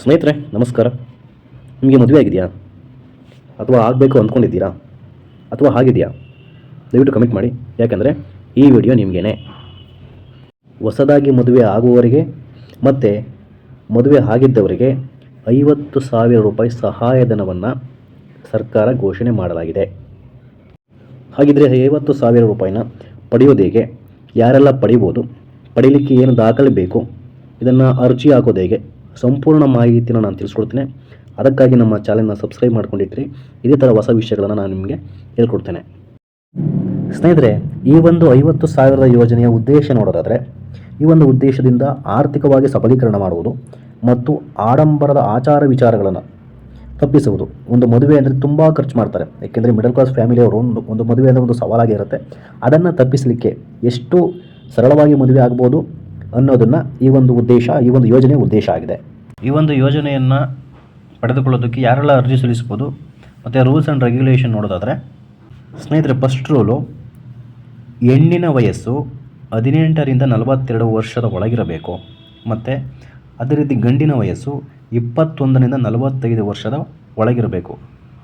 ಸ್ನೇಹಿತರೆ, ನಮಸ್ಕಾರ. ನಿಮಗೆ ಮದುವೆ ಆಗಿದೆಯಾ? ಅಥವಾ ಆಗಬೇಕು ಅಂದ್ಕೊಂಡಿದ್ದೀರಾ? ಅಥವಾ ಆಗಿದೆಯಾ ದಯವಿಟ್ಟು ಕಮೆಂಟ್ ಮಾಡಿ. ಯಾಕಂದರೆ ಈ ವಿಡಿಯೋ ನಿಮಗೇನೆ. ಹೊಸದಾಗಿ ಮದುವೆ ಆಗುವವರಿಗೆ ಮತ್ತು ಮದುವೆ ಆಗಿದ್ದವರಿಗೆ ಐವತ್ತು ಸಾವಿರ ರೂಪಾಯಿ ಸಹಾಯಧನವನ್ನು ಸರ್ಕಾರ ಘೋಷಣೆ ಮಾಡಲಾಗಿದೆ. ಹಾಗಿದ್ದರೆ ಐವತ್ತು ಸಾವಿರ ರೂಪಾಯಿನ ಪಡೆಯೋದು ಹೇಗೆ ಯಾರೆಲ್ಲ ಪಡಿಬೋದು? ಪಡೀಲಿಕ್ಕೆ ಏನು ದಾಖಲೆ ಬೇಕು? ಇದನ್ನು ಅರ್ಜಿ ಹಾಕೋದು ಹೇಗೆ ಸಂಪೂರ್ಣ ಮಾಹಿತಿನ ನಾನು ತಿಳಿಸ್ಕೊಡ್ತೇನೆ. ಅದಕ್ಕಾಗಿ ನಮ್ಮ ಚಾನೆಲ್ನ ಸಬ್ಸ್ಕ್ರೈಬ್ ಮಾಡ್ಕೊಂಡಿರ್ತೀರಿ ಇದೇ ಥರ ಹೊಸ ವಿಷಯಗಳನ್ನು ನಾನು ನಿಮಗೆ ಹೇಳ್ಕೊಡ್ತೇನೆ. ಸ್ನೇಹಿತರೆ, ಈ ಒಂದು ಐವತ್ತು ಸಾವಿರದ ಯೋಜನೆಯ ಉದ್ದೇಶ ನೋಡೋದಾದರೆ, ಈ ಒಂದು ಉದ್ದೇಶದಿಂದ ಆರ್ಥಿಕವಾಗಿ ಸಬಲೀಕರಣ ಮಾಡುವುದು ಮತ್ತು ಆಡಂಬರದ ಆಚಾರ ವಿಚಾರಗಳನ್ನು ತಪ್ಪಿಸುವುದು. ಒಂದು ಮದುವೆ ಅಂದರೆ ತುಂಬ ಖರ್ಚು ಮಾಡ್ತಾರೆ. ಏಕೆಂದರೆ ಮಿಡಲ್ ಕ್ಲಾಸ್ ಫ್ಯಾಮಿಲಿಯವರು ಒಂದು ಒಂದು ಮದುವೆ ಅಂದರೆ ಒಂದು ಸವಾಲಾಗಿರುತ್ತೆ ಅದನ್ನು ತಪ್ಪಿಸಲಿಕ್ಕೆ ಎಷ್ಟು ಸರಳವಾಗಿ ಮದುವೆ ಆಗ್ಬೋದು ಅನ್ನೋದನ್ನು ಈ ಒಂದು ಉದ್ದೇಶ, ಈ ಒಂದು ಯೋಜನೆ ಉದ್ದೇಶ ಆಗಿದೆ. ಈ ಒಂದು ಯೋಜನೆಯನ್ನು ಪಡೆದುಕೊಳ್ಳೋದಕ್ಕೆ ಯಾರೆಲ್ಲ ಅರ್ಜಿ ಸಲ್ಲಿಸ್ಬೋದು ಮತ್ತು ರೂಲ್ಸ್ ಆ್ಯಂಡ್ ರೆಗ್ಯುಲೇಷನ್ ನೋಡೋದಾದರೆ, ಸ್ನೇಹಿತರೆ ಫಸ್ಟ್ ರೂಲು ಹೆಣ್ಣಿನ ವಯಸ್ಸು ಹದಿನೆಂಟರಿಂದ ನಲವತ್ತೆರಡು ವರ್ಷದ ಒಳಗಿರಬೇಕು. ಮತ್ತು ಅದೇ ರೀತಿ ಗಂಡಿನ ವಯಸ್ಸು ಇಪ್ಪತ್ತೊಂದರಿಂದ ನಲವತ್ತೈದು ವರ್ಷದ ಒಳಗಿರಬೇಕು.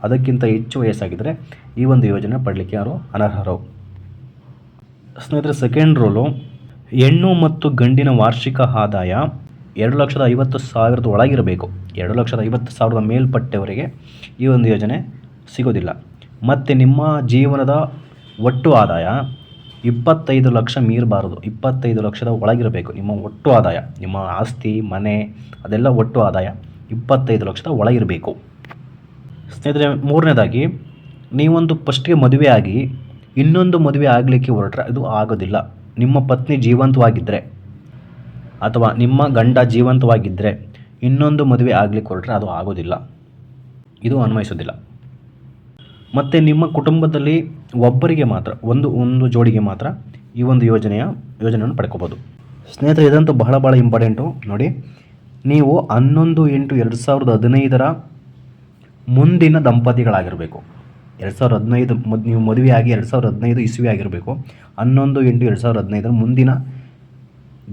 ಅದಕ್ಕಿಂತ ಹೆಚ್ಚು ವಯಸ್ಸಾಗಿದ್ದರೆ ಈ ಒಂದು ಯೋಜನೆ ಪಡಲಿಕ್ಕೆ ಯಾರು ಅನರ್ಹರು? ಸ್ನೇಹಿತರೆ ಸೆಕೆಂಡ್ ರೂಲು ಹೆಣ್ಣು ಮತ್ತು ಗಂಡಿನ ವಾರ್ಷಿಕ ಆದಾಯ ಎರಡು ಲಕ್ಷದ ಐವತ್ತು ಸಾವಿರದ ಒಳಗಿರಬೇಕು. ಎರಡು ಲಕ್ಷದ ಐವತ್ತು ಸಾವಿರದ ಮೇಲ್ಪಟ್ಟವರಿಗೆ ಈ ಒಂದು ಯೋಜನೆ ಸಿಗೋದಿಲ್ಲ. ಮತ್ತು ನಿಮ್ಮ ಜೀವನದ ಒಟ್ಟು ಆದಾಯ ಇಪ್ಪತ್ತೈದು ಲಕ್ಷ ಮೀರಬಾರದು. ಇಪ್ಪತ್ತೈದು ಲಕ್ಷದ ಒಳಗಿರಬೇಕು. ನಿಮ್ಮ ಒಟ್ಟು ಆದಾಯ, ನಿಮ್ಮ ಆಸ್ತಿ, ಮನೆ, ಅದೆಲ್ಲ ಒಟ್ಟು ಆದಾಯ ಇಪ್ಪತ್ತೈದು ಲಕ್ಷದ ಒಳಗಿರಬೇಕು. ಸ್ನೇಹಿತರೆ, ಮೂರನೇದಾಗಿ, ನೀವೊಂದು ಫಸ್ಟ್ಗೆ ಆಗಿ ಇನ್ನೊಂದು ಮದುವೆ ಆಗಲಿಕ್ಕೆ ಹೊರಟ್ರೆ ಅದು ಆಗೋದಿಲ್ಲ. ನಿಮ್ಮ ಪತ್ನಿ ಜೀವಂತವಾಗಿದ್ದರೆ ಅಥವಾ ನಿಮ್ಮ ಗಂಡ ಜೀವಂತವಾಗಿದ್ದರೆ ಇನ್ನೊಂದು ಮದುವೆ ಆಗಲಿಕ್ಕೆ ಹೊರಟ್ರೆ ಅದು ಆಗೋದಿಲ್ಲ. ಇದು ಅನ್ವಯಿಸೋದಿಲ್ಲ. ಮತ್ತು ನಿಮ್ಮ ಕುಟುಂಬದಲ್ಲಿ ಒಬ್ಬರಿಗೆ ಮಾತ್ರ, ಒಂದು ಒಂದು ಜೋಡಿಗೆ ಮಾತ್ರ ಈ ಒಂದು ಯೋಜನೆಯ ಯೋಜನೆಯನ್ನು ಪಡ್ಕೋಬೋದು. ಸ್ನೇಹಿತರೆ, ಇದಂತೂ ಬಹಳ ಭಾಳ ಇಂಪಾರ್ಟೆಂಟು. ನೋಡಿ, ನೀವು ಹನ್ನೊಂದು ಎಂಟು ಎರಡು ಸಾವಿರದ ಹದಿನೈದರ ಮುಂದಿನ ದಂಪತಿಗಳಾಗಿರಬೇಕು. ಎರಡು ಸಾವಿರದ ಹದಿನೈದು ಮದ್, ನೀವು ಮದುವೆಯಾಗಿ ಎರಡು ಸಾವಿರದ ಹದಿನೈದು ಇಸ್ವಿ ಆಗಿರಬೇಕು. ಹನ್ನೊಂದು ಎಂಟು ಎರಡು ಸಾವಿರದ ಹದಿನೈದರ ಮುಂದಿನ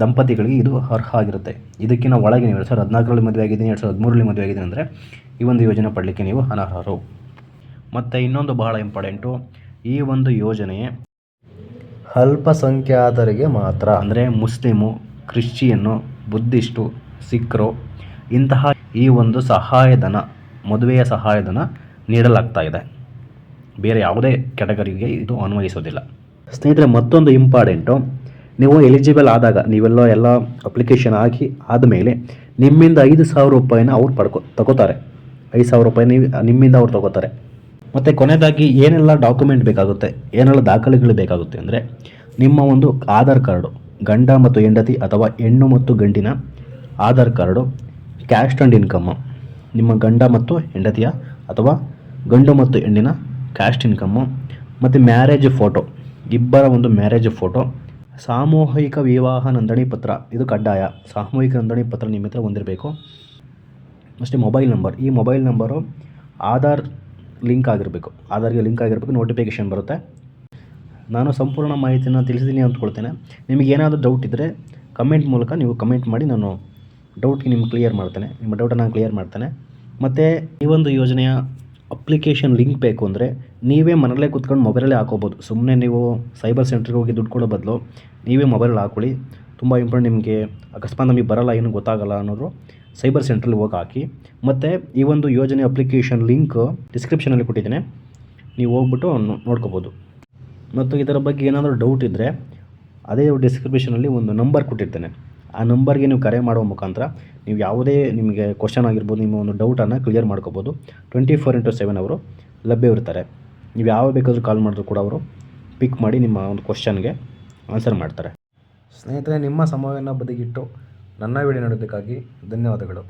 ದಂಪತಿಗಳಿಗೆ ಇದು ಅರ್ಹ ಆಗಿರುತ್ತೆ ಇದಕ್ಕಿಂತ ಒಳಗೆ ನೀವು ಎರಡು ಸಾವಿರದ ಹದಿನಾಲ್ಕರಲ್ಲಿ ಮದುವೆ ಆಗಿದ್ದೀನಿ, ಎರಡು ಸಾವಿರದ ಹದಿಮೂರರಲ್ಲಿ ಮದುವೆ ಆಗಿದ್ದೀನಿ ಅಂದರೆ ಈ ಒಂದು ಯೋಜನೆ ಪಡಲಿಕ್ಕೆ ನೀವು ಅನರ್ಹರು. ಮತ್ತು ಇನ್ನೊಂದು ಬಹಳ ಇಂಪಾರ್ಟೆಂಟು, ಈ ಒಂದು ಯೋಜನೆ ಅಲ್ಪಸಂಖ್ಯಾತರಿಗೆ ಮಾತ್ರ, ಅಂದರೆ ಮುಸ್ಲಿಮು, ಕ್ರಿಶ್ಚಿಯನ್ನು, ಬುದ್ಧಿಸ್ಟು, ಸಿಖ್ರು, ಇಂತಹ ಈ ಒಂದು ಸಹಾಯಧನ, ಮದುವೆಯ ಸಹಾಯಧನ ನೀಡಲಾಗ್ತಾ ಇದೆ. ಬೇರೆ ಯಾವುದೇ ಕ್ಯಾಟಗರಿಗೆ ಇದು ಅನ್ವಯಿಸೋದಿಲ್ಲ. ಸ್ನೇಹಿತರೆ, ಮತ್ತೊಂದು ಇಂಪಾರ್ಟೆಂಟು. ನೀವು ಎಲಿಜಿಬಲ್ ಆದಾಗ ನೀವೆಲ್ಲ ಎಲ್ಲ ಅಪ್ಲಿಕೇಶನ್ ಹಾಕಿ ಆದಮೇಲೆ ನಿಮ್ಮಿಂದ ಐದು ಸಾವಿರ ರೂಪಾಯಿನ ಅವ್ರು ಪಡ್ಕೊ ತಗೋತಾರೆ. ಐದು ಸಾವಿರ ರೂಪಾಯಿ ನೀವು ನಿಮ್ಮಿಂದ ಅವ್ರು ತಗೋತಾರೆ. ಮತ್ತು ಕೊನೆಯದಾಗಿ ಏನೆಲ್ಲ ಡಾಕ್ಯುಮೆಂಟ್ ಬೇಕಾಗುತ್ತೆ, ಏನೆಲ್ಲ ದಾಖಲೆಗಳು ಬೇಕಾಗುತ್ತೆ ಅಂದರೆ ನಿಮ್ಮ ಒಂದು ಆಧಾರ್ ಕಾರ್ಡು, ಗಂಡ ಮತ್ತು ಹೆಂಡತಿ ಅಥವಾ ಹೆಣ್ಣು ಮತ್ತು ಗಂಡಿನ Aadhaar card cash and income ನಿಮ್ಮ ಗಂಡ ಮತ್ತು ಹೆಂಡತಿಯ ಅಥವಾ ಗಂಡು ಮತ್ತು ಹೆಣ್ಣಿನ ಕ್ಯಾಸ್ಟ್ ಇನ್ಕಮ್ಮು ಮತ್ತು ಮ್ಯಾರೇಜ್ ಫೋಟೋ ಇಬ್ಬರ ಒಂದು ಮ್ಯಾರೇಜ್ ಫೋಟೋ ಸಾಮೂಹಿಕ ವಿವಾಹ ನೋಂದಣಿ ಪತ್ರ, ಇದು ಕಡ್ಡಾಯ. ಸಾಮೂಹಿಕ ನೋಂದಣಿ ಪತ್ರ ನಿಮ್ಮ ಹತ್ರ ಹೊಂದಿರಬೇಕು. ಅಷ್ಟೇ ಮೊಬೈಲ್ ನಂಬರ್ ಈ ಮೊಬೈಲ್ ನಂಬರು ಆಧಾರ್ ಲಿಂಕ್ ಆಗಿರಬೇಕು. ಆಧಾರ್ಗೆ ಲಿಂಕ್ ಆಗಿರಬೇಕು ನೋಟಿಫಿಕೇಷನ್ ಬರುತ್ತೆ. ನಾನು ಸಂಪೂರ್ಣ ಮಾಹಿತಿಯನ್ನು ತಿಳಿಸಿದ್ದೀನಿ ಅಂದ್ಕೊಳ್ತೇನೆ ನಿಮಗೆ ಏನಾದರೂ ಡೌಟ್ ಇದ್ದರೆ ಕಮೆಂಟ್ ಮೂಲಕ ನೀವು ಕಮೆಂಟ್ ಮಾಡಿ, ನಾನು ಡೌಟ್ಗೆ ನಿಮ್ಗೆ ಕ್ಲಿಯರ್ ಮಾಡ್ತೇನೆ. ನಿಮ್ಮ ಡೌಟನ್ನು ನಾನು ಕ್ಲಿಯರ್ ಮಾಡ್ತೇನೆ. ಮತ್ತು ಈ ಒಂದು ಯೋಜನೆಯ ಅಪ್ಲಿಕೇಶನ್ ಲಿಂಕ್ ಬೇಕು ಅಂದರೆ ನೀವೇ ಮನೆಯಲ್ಲೇ ಕೂತ್ಕೊಂಡು ಮೊಬೈಲಲ್ಲೇ ಹಾಕೋಬೋದು. ಸುಮ್ಮನೆ ನೀವು ಸೈಬರ್ ಸೆಂಟ್ರಿಗೆ ಹೋಗಿ ದುಡ್ಡು ಕೊಡೋ ಬದಲು ನೀವೇ ಮೊಬೈಲಲ್ಲಿ ಹಾಕೊಳ್ಳಿ. ತುಂಬ ಇಂಪಾರ್ಟೆಂಟ್ ನಿಮಗೆ ಅಕಸ್ಮಾತ್ ನಮಗೆ ಬರಲ್ಲ, ಏನು ಗೊತ್ತಾಗಲ್ಲ ಅನ್ನೋದು ಸೈಬರ್ ಸೆಂಟ್ರಲ್ಲಿ ಹೋಗಿ ಹಾಕಿ. ಮತ್ತು ಈ ಒಂದು ಯೋಜನೆ ಅಪ್ಲಿಕೇಶನ್ ಲಿಂಕ್ ಡಿಸ್ಕ್ರಿಪ್ಷನಲ್ಲಿ ಕೊಟ್ಟಿದ್ದೇನೆ. ನೀವು ಹೋಗ್ಬಿಟ್ಟು ನೋಡ್ಕೋಬೋದು. ಮತ್ತು ಇದರ ಬಗ್ಗೆ ಏನಾದರೂ ಡೌಟ್ ಇದ್ದರೆ ಅದೇ ಡಿಸ್ಕ್ರಿಪ್ಷನಲ್ಲಿ ಒಂದು ನಂಬರ್ ಕೊಟ್ಟಿರ್ತೇನೆ. ಆ ನಂಬರ್ಗೆ ನೀವು ಕರೆ ಮಾಡುವ ಮುಖಾಂತರ ನೀವು ಯಾವುದೇ ನಿಮಗೆ ಕ್ವಶನ್ ಆಗಿರ್ಬೋದು, ನಿಮ್ಮ ಒಂದು ಡೌಟನ್ನು ಕ್ಲಿಯರ್ ಮಾಡ್ಕೋಬೋದು. ಟ್ವೆಂಟಿ ಫೋರ್ ಇಂಟು ಸೆವೆನ್ ಅವರು ಲಭ್ಯವಿರ್ತಾರೆ ನೀವು ಯಾವಾಗ ಬೇಕಾದರೂ ಕಾಲ್ ಮಾಡಿದ್ರು ಕೂಡ ಅವರು ಪಿಕ್ ಮಾಡಿ ನಿಮ್ಮ ಒಂದು ಕ್ವಶನ್ಗೆ ಆನ್ಸರ್ ಮಾಡ್ತಾರೆ. ಸ್ನೇಹಿತರೆ, ನಿಮ್ಮ ಸಮಯವನ್ನು ಬದಿಗಿಟ್ಟು ನನ್ನ ವಿಡಿಯೋ ನೋಡೋದಕ್ಕಾಗಿ ಧನ್ಯವಾದಗಳು.